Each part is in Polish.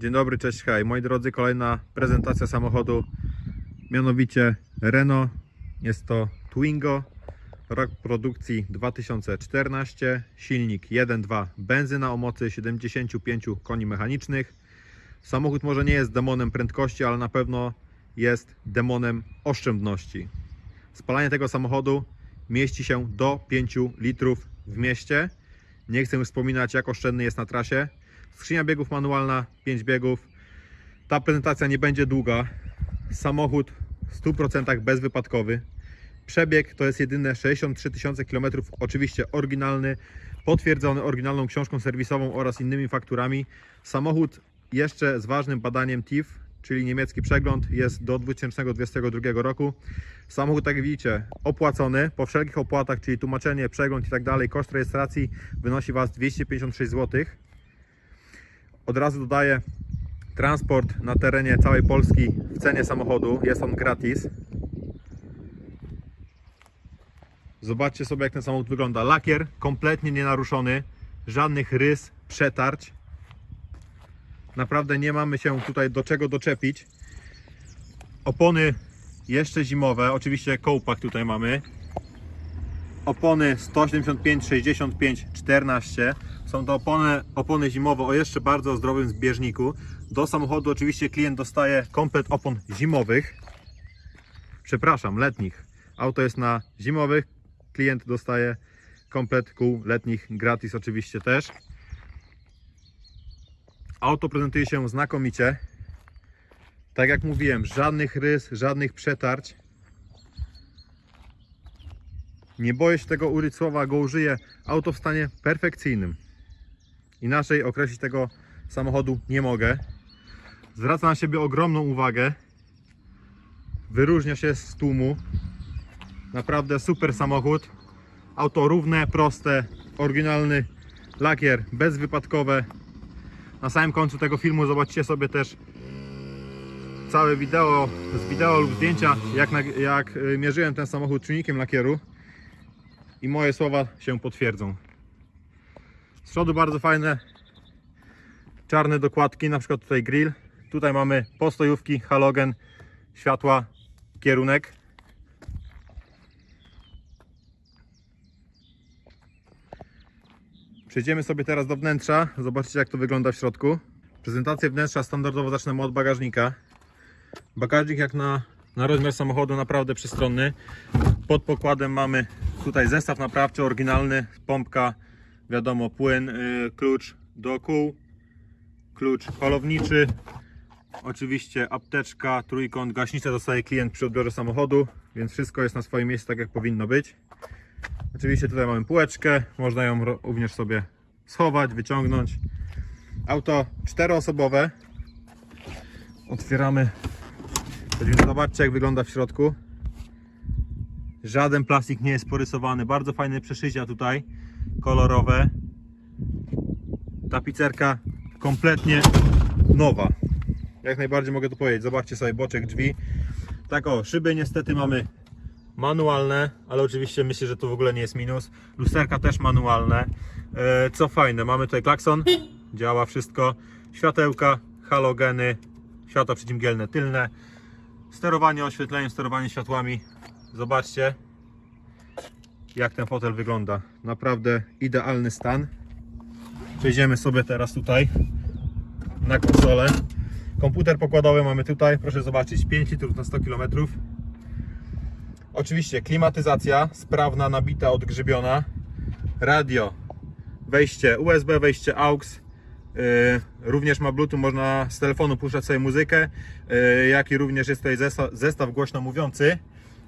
Dzień dobry, cześć, hej. Moi drodzy, kolejna prezentacja samochodu, mianowicie Renault. Jest to Twingo, rok produkcji 2014, silnik 1.2 benzyna o mocy 75 koni mechanicznych. Samochód może nie jest demonem prędkości, ale na pewno jest demonem oszczędności. Spalanie tego samochodu mieści się do 5 litrów w mieście. Nie chcę wspominać, jak oszczędny jest na trasie. Skrzynia biegów manualna, 5 biegów. Ta prezentacja nie będzie długa. Samochód w 100% bezwypadkowy. Przebieg to jest jedyne 63 tysiące km, oczywiście oryginalny, potwierdzony oryginalną książką serwisową oraz innymi fakturami. Samochód jeszcze z ważnym badaniem TIF, czyli niemiecki przegląd, jest do 2022 roku. Samochód, tak jak widzicie, opłacony po wszelkich opłatach, czyli tłumaczenie, przegląd i tak dalej. Koszt rejestracji wynosi Was 256 zł. Od razu dodaję transport na terenie całej Polski w cenie samochodu. Jest on gratis. Zobaczcie sobie jak ten samochód wygląda. Lakier kompletnie nienaruszony, żadnych rys, przetarć. Naprawdę nie mamy się tutaj do czego doczepić. Opony jeszcze zimowe, oczywiście kołpak tutaj mamy. Opony 185, 65, 14. Są to opony, opony zimowe o jeszcze bardzo zdrowym zbieżniku. Do samochodu oczywiście klient dostaje komplet opon zimowych. Przepraszam, letnich. Auto jest na zimowych. Klient dostaje komplet kół letnich gratis oczywiście też. Auto prezentuje się znakomicie. Tak jak mówiłem, żadnych rys, żadnych przetarć. Nie boję się tego użyć słowa, go użyję. Auto w stanie perfekcyjnym. Inaczej określić tego samochodu nie mogę. Zwraca na siebie ogromną uwagę. Wyróżnia się z tłumu. Naprawdę super samochód. Auto równe, proste, oryginalny lakier, bezwypadkowe. Na samym końcu tego filmu zobaczcie sobie też całe wideo z wideo lub zdjęcia, jak, jak y, mierzyłem ten samochód czujnikiem lakieru i moje słowa się potwierdzą. Z przodu bardzo fajne czarne dokładki, na przykład tutaj grill. Tutaj mamy postojówki, halogen, światła, kierunek. Przejdziemy sobie teraz do wnętrza, zobaczcie jak to wygląda w środku. Prezentację wnętrza standardowo zaczynamy od bagażnika. Bagażnik jak na, na rozmiar samochodu naprawdę przystronny. Pod pokładem mamy tutaj zestaw naprawczy oryginalny, pompka, wiadomo płyn, y, klucz do kół, klucz holowniczy, oczywiście apteczka, trójkąt, gaśnicę dostaje klient przy odbiorze samochodu, więc wszystko jest na swoim miejscu tak jak powinno być. Oczywiście tutaj mamy półeczkę, można ją również sobie schować, wyciągnąć. Auto czteroosobowe. Otwieramy. Zobaczcie jak wygląda w środku. Żaden plastik nie jest porysowany. Bardzo fajne przeszycia tutaj, kolorowe. Tapicerka kompletnie nowa. Jak najbardziej mogę to powiedzieć. Zobaczcie sobie boczek drzwi. Tak o, szyby niestety mamy manualne, ale oczywiście myślę, że to w ogóle nie jest minus. Lusterka też manualne. E, Co fajne, mamy tutaj klakson, działa wszystko. Światełka, halogeny, światła przeciwmgielne tylne. Sterowanie oświetleniem, sterowanie światłami. Zobaczcie, jak ten fotel wygląda. Naprawdę idealny stan. Przejdziemy sobie teraz tutaj na konsolę. Komputer pokładowy mamy tutaj, proszę zobaczyć, 5 litrów na 100 km. Oczywiście klimatyzacja sprawna, nabita, odgrzybiona. Radio, wejście USB, wejście AUX. Yy, również ma Bluetooth, można z telefonu puszczać sobie muzykę, yy, jak i również jest tutaj zestaw, zestaw głośno mówiący.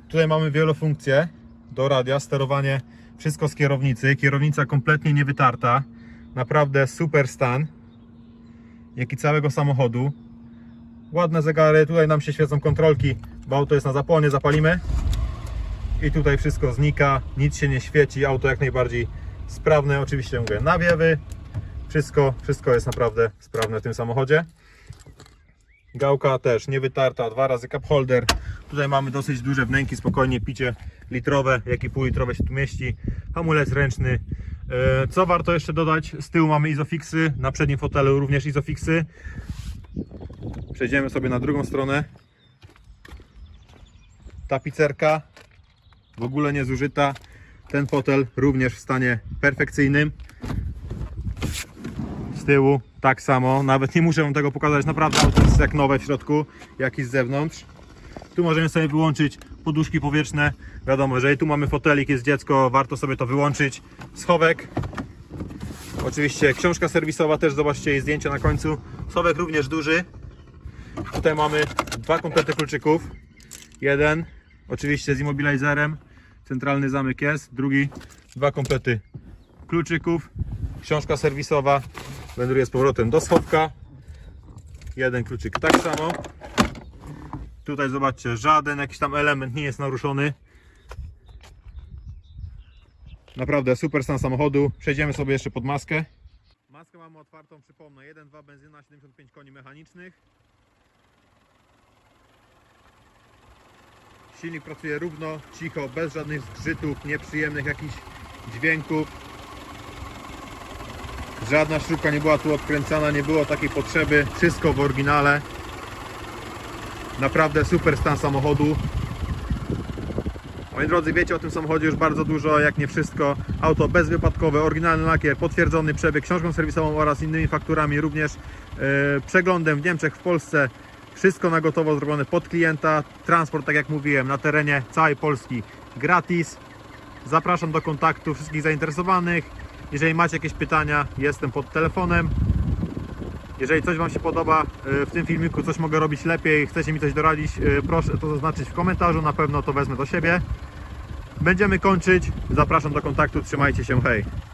Tutaj mamy wielofunkcje do radia, sterowanie wszystko z kierownicy. Kierownica kompletnie niewytarta, naprawdę super stan, jak i całego samochodu. Ładne zegary, tutaj nam się świecą kontrolki, bo auto jest na zapłonie, zapalimy i tutaj wszystko znika, nic się nie świeci, auto jak najbardziej sprawne, oczywiście mówię, nawiewy, wszystko, wszystko jest naprawdę sprawne w tym samochodzie. Gałka też niewytarta, dwa razy cup holder. Tutaj mamy dosyć duże wnęki, spokojnie picie litrowe, jak i półlitrowe się tu mieści. Hamulec ręczny. E, Co warto jeszcze dodać? Z tyłu mamy izofixy, na przednim fotelu również izofixy. Przejdziemy sobie na drugą stronę. Tapicerka w ogóle nie zużyta. Ten fotel również w stanie perfekcyjnym. Tyłu tak samo. Nawet nie muszę Wam tego pokazać. Naprawdę auto jest jak nowe w środku, jak i z zewnątrz. Tu możemy sobie wyłączyć poduszki powietrzne. Wiadomo, jeżeli tu mamy fotelik, jest dziecko, warto sobie to wyłączyć. Schowek. Oczywiście książka serwisowa też, zobaczcie jej zdjęcie na końcu. Schowek również duży. Tutaj mamy dwa komplety kluczyków. Jeden, oczywiście z immobilizerem. Centralny zamek jest. Drugi, dwa komplety kluczyków. Książka serwisowa. Wędruje z powrotem do schowka. Jeden kluczyk tak samo. Tutaj zobaczcie, żaden jakiś tam element nie jest naruszony. Naprawdę super stan samochodu. Przejdziemy sobie jeszcze pod maskę. Maskę mamy otwartą, przypomnę, 1.2 benzyna, 75 koni mechanicznych. Silnik pracuje równo, cicho, bez żadnych zgrzytów, nieprzyjemnych jakichś dźwięków. Żadna śrubka nie była tu odkręcana, nie było takiej potrzeby. Wszystko w oryginale. Naprawdę super stan samochodu. Moi drodzy, wiecie o tym samochodzie już bardzo dużo, jak nie wszystko. Auto bezwypadkowe, oryginalny lakier, potwierdzony przebieg, książką serwisową oraz innymi fakturami, również e, przeglądem w Niemczech, w Polsce. Wszystko na gotowo zrobione pod klienta. Transport, tak jak mówiłem, na terenie całej Polski gratis. Zapraszam do kontaktu wszystkich zainteresowanych. Jeżeli macie jakieś pytania, jestem pod telefonem. Jeżeli coś Wam się podoba e, w tym filmiku, coś mogę robić lepiej, chcecie mi coś doradzić, e, proszę to zaznaczyć w komentarzu, na pewno to wezmę do siebie. Będziemy kończyć. Zapraszam do kontaktu, trzymajcie się, hej!